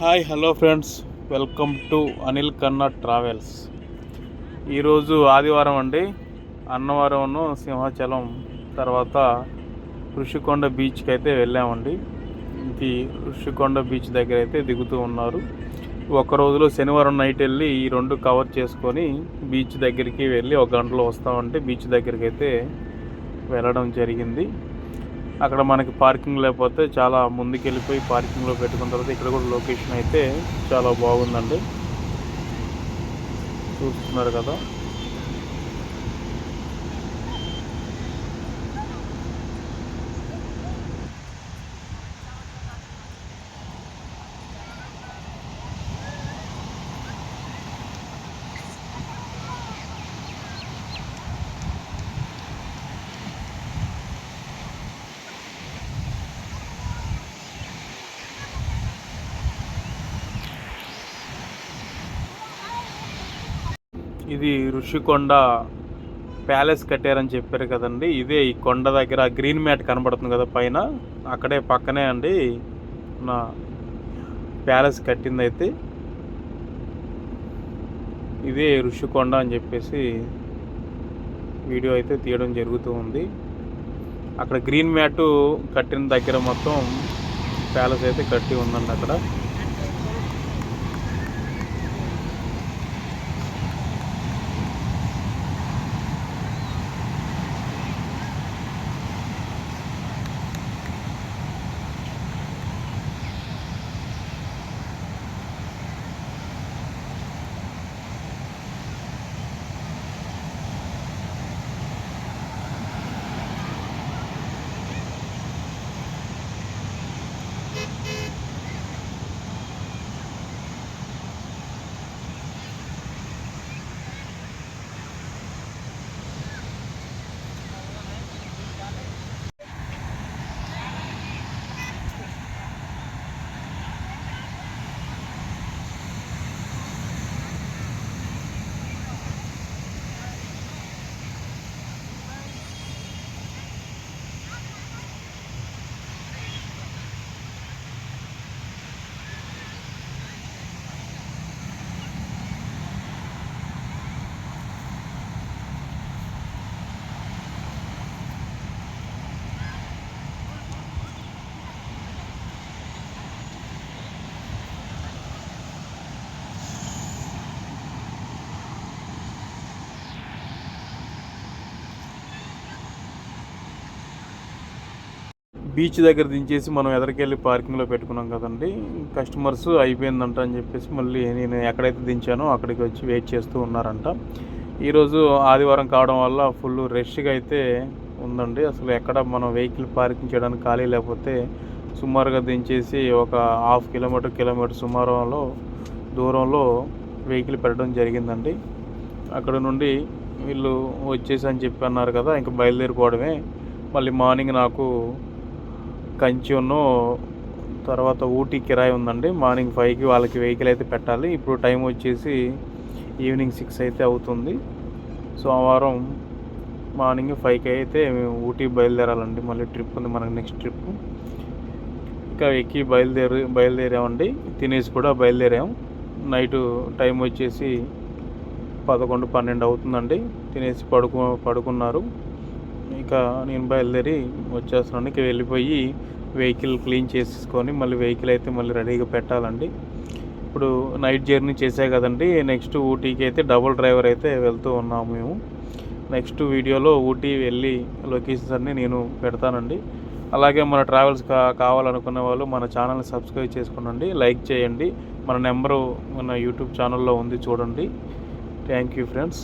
Hi hello friends. Welcome to Anil Kanna travels. ఈరోజు ఆదివారం అండి. అన్నవరంను సింహాచలం తర్వాత ఋషికొండ బీచ్కి అయితే వెళ్ళామండి. ఇది ఋషికొండ బీచ్ దగ్గర అయితే దిగుతూ ఉన్నారు. ఒక రోజులో శనివారం నైట్ వెళ్ళి ఈ రెండు కవర్ చేసుకొని బీచ్ దగ్గరికి వెళ్ళి ఒక గంటలో వస్తామంటే బీచ్ దగ్గరికి అయితే వెళ్ళడం జరిగింది. అక్కడ మనకి పార్కింగ్ లేకపోతే చాలా ముందుకు వెళ్ళిపోయి పార్కింగ్లో పెట్టుకున్న తర్వాత ఇక్కడ కూడా లొకేషన్ అయితే చాలా బాగుందండి. చూస్తున్నారు కదా. ఇది ఋషికొండ ప్యాలెస్ కట్టారని చెప్పారు కదండి. ఇదే ఈ కొండ దగ్గర గ్రీన్ మ్యాట్ కనబడుతుంది కదా పైన. అక్కడే పక్కనే అండి నా ప్యాలెస్ కట్టింది అయితే ఇదే ఋషికొండ అని చెప్పేసి వీడియో అయితే తీయడం జరుగుతూ ఉంది. అక్కడ గ్రీన్ మ్యాట్ కట్టిన దగ్గర మొత్తం ప్యాలెస్ అయితే కట్టి ఉందండి అక్కడ. బీచ్ దగ్గర దించేసి మనం ఎదరికెళ్ళి పార్కింగ్లో పెట్టుకున్నాం కదండి కస్టమర్స్ అయిపోయిందంట అని చెప్పేసి మళ్ళీ నేను ఎక్కడైతే దించానో అక్కడికి వచ్చి వెయిట్ చేస్తూ ఉన్నారంట. ఈరోజు ఆదివారం కావడం వల్ల ఫుల్ రష్గా అయితే ఉందండి. అసలు ఎక్కడ మనం వెహికల్ పార్కింగ్ చేయడానికి ఖాళీ లేకపోతే సుమారుగా దించేసి ఒక హాఫ్ కిలోమీటర్ కిలోమీటర్ సుమారులో దూరంలో వెహికల్ పెట్టడం జరిగిందండి. అక్కడ నుండి వీళ్ళు వచ్చేసి అని చెప్పి అన్నారు కదా ఇంకా బయలుదేరిపోవడమే. మళ్ళీ మార్నింగ్ నాకు కంచెను తర్వాత ఊటీ కిరాయి ఉందండి. మార్నింగ్ ఫైవ్కి వాళ్ళకి వెహికల్ అయితే పెట్టాలి. ఇప్పుడు టైం వచ్చేసి ఈవినింగ్ సిక్స్ అయితే అవుతుంది. సోమవారం మార్నింగ్ ఫైవ్కి అయితే మేము ఊటీ బయలుదేరాలండి. మళ్ళీ ట్రిప్ ఉంది మనకి నెక్స్ట్ ట్రిప్. ఇంకా ఎక్కి బయలుదేరి బయలుదేరామండి. తినేసి కూడా బయలుదేరాం. నైట్ టైం వచ్చేసి పదకొండు పన్నెండు అవుతుందండి. తినేసి పడుకు పడుకున్నారు. ఇక నేను బయలుదేరి వచ్చేస్తున్నాను ఇక వెళ్ళిపోయి వెహికల్ క్లీన్ చేసేసుకొని మళ్ళీ వెహికల్ అయితే మళ్ళీ రెడీగా పెట్టాలండి. ఇప్పుడు నైట్ జర్నీ చేసే కదండి నెక్స్ట్ ఊటీకి అయితే డబుల్ డ్రైవర్ అయితే వెళ్తూ ఉన్నాము మేము. నెక్స్ట్ వీడియోలో ఊటీ వెళ్ళి లొకేషన్స్ అన్నీ నేను పెడతానండి. అలాగే మన ట్రావెల్స్ కా కావాలనుకునే వాళ్ళు మన ఛానల్ని సబ్స్క్రైబ్ చేసుకోండి లైక్ చేయండి. మన నెంబరు మన యూట్యూబ్ ఛానల్లో ఉంది చూడండి. Thank you friends.